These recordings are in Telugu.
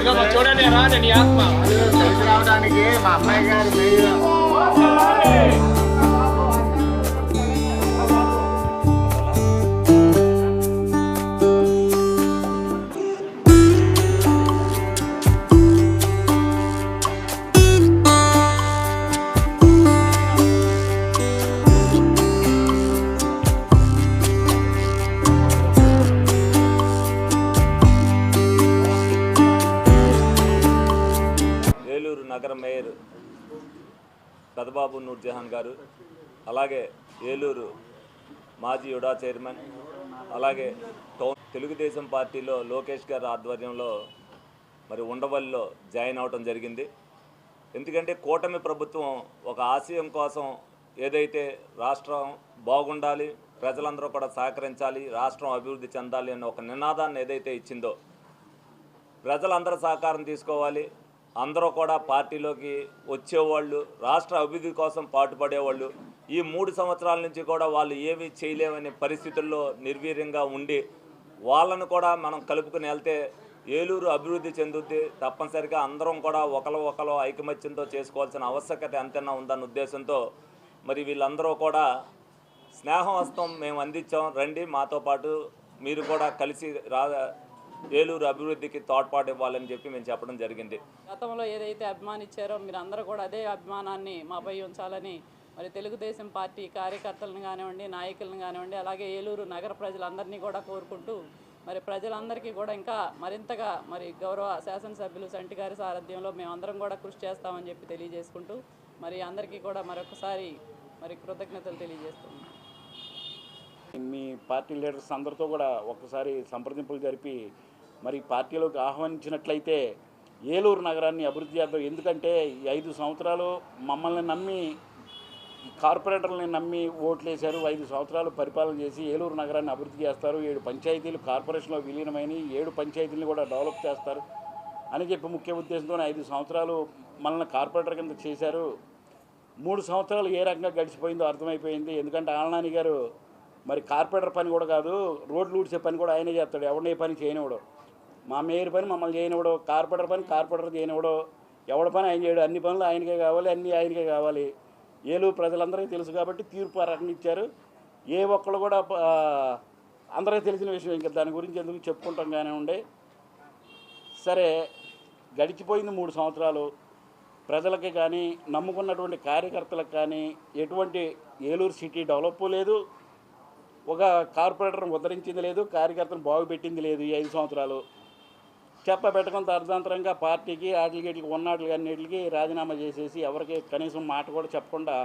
చూడని రాని నీ ఆత్మ రావడానికి మా అమ్మాయి గారు నగర మేయర్ పెదబాబు నూర్జహాన్ గారు అలాగే ఏలూరు మాజీ యుడా చైర్మన్ అలాగే టౌన్ తెలుగుదేశం పార్టీలో లోకేష్ గారి ఆధ్వర్యంలో మరి ఉండవల్లిలో జాయిన్ అవటం జరిగింది. ఎందుకంటే కూటమి ప్రభుత్వం ఒక ఆశయం కోసం ఏదైతే రాష్ట్రం బాగుండాలి ప్రజలందరూ కూడా సహకరించాలి రాష్ట్రం అభివృద్ధి చెందాలి అనే ఒక నినాదాన్ని ఏదైతే ఇచ్చిందో ప్రజలందరూ సహకారం తీసుకోవాలి. అందరూ కూడా పార్టీలోకి వచ్చేవాళ్ళు రాష్ట్ర అభివృద్ధి కోసం పాటుపడేవాళ్ళు. ఈ మూడు సంవత్సరాల నుంచి కూడా వాళ్ళు ఏమీ చేయలేమనే పరిస్థితుల్లో నిర్వీర్యంగా ఉండి వాళ్ళను కూడా మనం కలుపుకుని వెళ్తే ఏలూరు అభివృద్ధి చెందుద్ది. తప్పనిసరిగా అందరం కూడా ఒకరు ఒకరు ఐకమత్యంతో చేసుకోవాల్సిన ఆవశ్యకత ఎంతైనా ఉందన్న ఉద్దేశంతో మరి వీళ్ళందరూ కూడా స్నేహం స్నేహహస్తం మేము అందించాం. రండి మాతో పాటు మీరు కూడా కలిసి రా ఏలూరు అభివృద్ధికి తోడ్పాటు ఇవ్వాలని చెప్పి మేము చెప్పడం జరిగింది. గతంలో ఏదైతే అభిమానించారో మీరు అందరూ కూడా అదే అభిమానాన్ని మాపై ఉంచాలని మరి తెలుగుదేశం పార్టీ కార్యకర్తలను కానివ్వండి నాయకులను కానివ్వండి అలాగే ఏలూరు నగర ప్రజలందరినీ కూడా కోరుకుంటూ మరి ప్రజలందరికీ కూడా ఇంకా మరింతగా మరి గౌరవ శాసనసభ్యులు సంటి గారి సారథ్యంలో మేమందరం కూడా కృషి చేస్తామని చెప్పి తెలియజేసుకుంటూ మరి అందరికీ కూడా మరొకసారి మరి కృతజ్ఞతలు తెలియజేస్తున్నాం. మీ పార్టీ లీడర్స్ అందరితో కూడా ఒక్కసారి సంప్రదింపులు జరిపి మరి పార్టీలోకి ఆహ్వానించినట్లయితే ఏలూరు నగరాన్ని అభివృద్ధి చేద్దాం. ఎందుకంటే ఈ ఐదు సంవత్సరాలు మమ్మల్ని నమ్మి కార్పొరేటర్లని నమ్మి ఓట్లు వేశారు ఐదు సంవత్సరాలు పరిపాలన చేసి ఏలూరు నగరాన్ని అభివృద్ధి చేస్తారు. ఏడు పంచాయతీలు కార్పొరేషన్లో విలీనమైన ఏడు పంచాయతీలను కూడా డెవలప్ చేస్తారు అని చెప్పి ముఖ్య ఉద్దేశంతో ఐదు సంవత్సరాలు మనల్ని కార్పొరేటర్ కింద చేశారు. మూడు సంవత్సరాలు ఏ రకంగా గడిచిపోయిందో అర్థమైపోయింది. ఎందుకంటే ఆలనాని గారు మరి కార్పొరేటర్ పని కూడా కాదు రోడ్లు ఊడ్చే పని కూడా ఆయనే చేస్తాడు. ఎవరిని పని చేయనివ్వడు. మా మేయర్ పని మమ్మల్ని చేయనివ్వడు కార్పొరేటర్ పని కార్పొరేటర్ చేయనివ్వడు. ఎవడ పని ఆయన చేయడు అన్ని పనులు ఆయనకే కావాలి అన్నీ ఆయనకే కావాలి. ఏలూరు ప్రజలందరికీ తెలుసు కాబట్టి తీర్పు ఆ ఇచ్చారు. ఏ ఒక్కళ్ళు కూడా అందరికీ తెలిసిన విషయం ఇంకా దాని గురించి ఎందుకు చెప్పుకుంటాం ఉండే. సరే గడిచిపోయింది మూడు సంవత్సరాలు. ప్రజలకి కానీ నమ్ముకున్నటువంటి కార్యకర్తలకు కానీ ఎటువంటి ఏలూరు సిటీ డెవలప్ లేదు. ఒక కార్పొరేటర్ని ఉద్ధరించింది లేదు కార్యకర్తను బాగుపెట్టింది లేదు ఈ ఐదు సంవత్సరాలు. చెప్ప పెట్టకుండా అర్ధాంతరంగా పార్టీకి ఆటలకి ఉన్నట్లకి అన్నిటికి రాజీనామా చేసేసి ఎవరికి కనీసం మాట కూడా చెప్పకుండా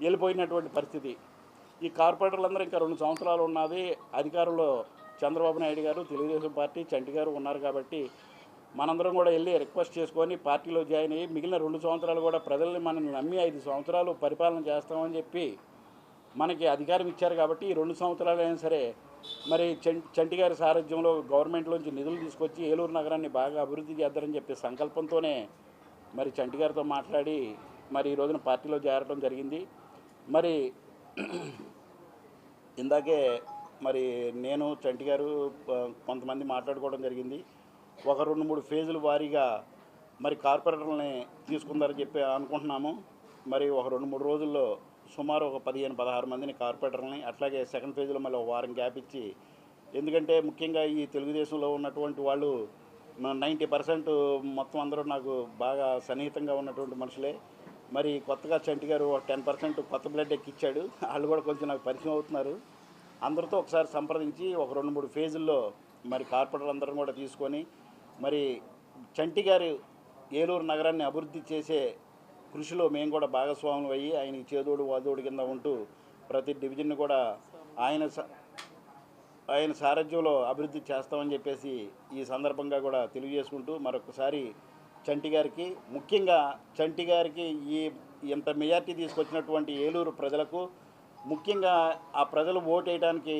వెళ్ళిపోయినటువంటి పరిస్థితి. ఈ కార్పొరేటర్లందరూ ఇంకా రెండు సంవత్సరాలు ఉన్నది. అధికారంలో చంద్రబాబు నాయుడు గారు తెలుగుదేశం పార్టీ చంటి గారు ఉన్నారు కాబట్టి మనందరం కూడా వెళ్ళి రిక్వెస్ట్ చేసుకొని పార్టీలో జాయిన్ అయ్యి మిగిలిన రెండు సంవత్సరాలు కూడా ప్రజల్ని మనల్ని నమ్మి ఐదు సంవత్సరాలు పరిపాలన చేస్తామని చెప్పి మనకి అధికారం ఇచ్చారు కాబట్టి ఈ రెండు సంవత్సరాలైనా సరే మరి చంటి గారి సారథ్యంలో గవర్నమెంట్లోంచి నిధులు తీసుకొచ్చి ఏలూరు నగరాన్ని బాగా అభివృద్ధి చేద్దారని చెప్పే సంకల్పంతోనే మరి చంటి గారితో మాట్లాడి మరి ఈ రోజున పార్టీలో చేరడం జరిగింది. మరి ఇందాకే మరి నేను చంటి గారు కొంతమంది మాట్లాడుకోవడం జరిగింది. ఒక రెండు మూడు ఫేజులు వారీగా మరి కార్పొరేటర్లని తీసుకుందారని చెప్పి అనుకుంటున్నాము. మరి ఒక రెండు మూడు రోజుల్లో సుమారు ఒక పదిహేను పదహారు మందిని కార్పొరేటర్లని అట్లాగే సెకండ్ ఫేజ్లో మళ్ళీ ఒక వారం గ్యాప్ ఇచ్చి ఎందుకంటే ముఖ్యంగా ఈ తెలుగుదేశంలో ఉన్నటువంటి వాళ్ళు నైంటీ పర్సెంట్ మొత్తం అందరూ నాకు బాగా సన్నిహితంగా ఉన్నటువంటి మనుషులే. మరి కొత్తగా చంటి గారు ఒక టెన్ పర్సెంట్ కొత్త బ్లడ్ ఎక్కిచ్చాడు. వాళ్ళు కూడా కొంచెం నాకు పరిచయం అవుతున్నారు. అందరితో ఒకసారి సంప్రదించి ఒక రెండు మూడు ఫేజుల్లో మరి కార్పొరేటర్ అందరం కూడా తీసుకొని మరి చంటి గారు ఏలూరు నగరాన్ని అభివృద్ధి చేసే కృషిలో మేము కూడా భాగస్వాములు అయ్యి ఆయన చేదోడు వాదోడు కింద ఉంటూ ప్రతి డివిజన్ కూడా ఆయన స- ఆయన సారథ్యంలో అభివృద్ధి చేస్తామని చెప్పేసి ఈ సందర్భంగా కూడా తెలియజేసుకుంటూ మరొకసారి చంటి గారికి ముఖ్యంగా చంటి గారికి ఈ ఇంత మెజార్టీ తీసుకొచ్చినటువంటి ఏలూరు ప్రజలకు ముఖ్యంగా ఆ ప్రజలు ఓటేయడానికి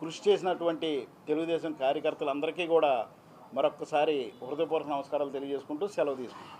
కృషి చేసినటువంటి తెలుగుదేశం కార్యకర్తలందరికీ కూడా మరొకసారి హృదయపూర్వక నమస్కారాలు తెలియజేసుకుంటూ సెలవు తీసుకుంటాం